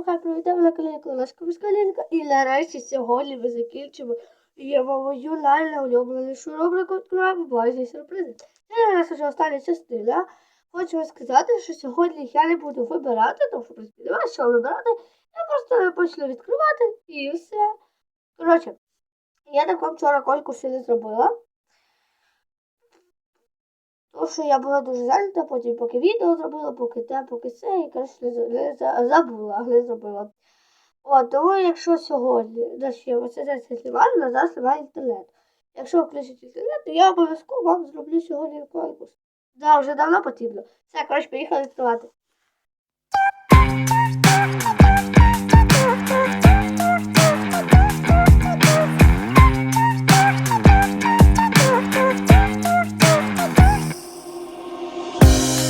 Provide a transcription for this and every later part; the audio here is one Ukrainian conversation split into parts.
всім хай привітаємо на каналі Безкалінка. І нарешті сьогодні ми закінчимо його мою найулюбленішу рубрику відкриваємо власні сюрпризи. Це наша вже остання частина. Хочу сказати, що сьогодні я не буду вибирати, тому що принципі немає що вибирати. Я просто почну відкривати і все. Коротше, я так вчора конкурсі не зробила. Тому що я була дуже зайнята, потім поки відео зробила, поки те, поки це, і коротше не, за- не забула, не зробила. От, тому якщо сьогодні, оце це знімаю, на зараз немає інтернету. Якщо включить інтернет, то я обов'язково вам зроблю сьогодні конкурс. Да, вже давно потрібно. Все, коротше, поїхали відкривати.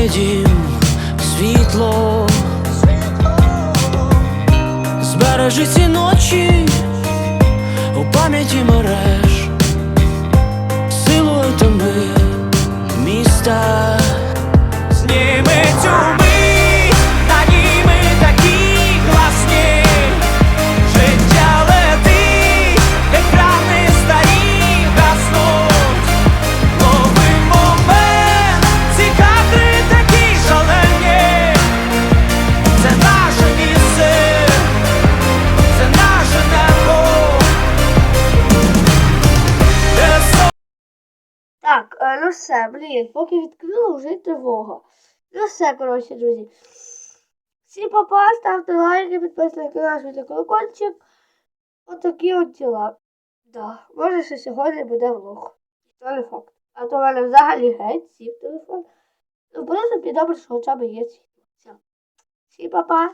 шукає дім світло, збережи ці ночі у пам'яті мереж, ну все, блін, поки відкрила, вже тривога. Ну все, коротше, друзі. Всім папа, ставте лайки, підписуйтесь на наш колокольчик. Отакі от діла. Да. Може, що сьогодні буде влог. Це не факт. А то в мене взагалі геть сів телефон. Ну, принципі, добре, що хоча б є світло. Всім папа.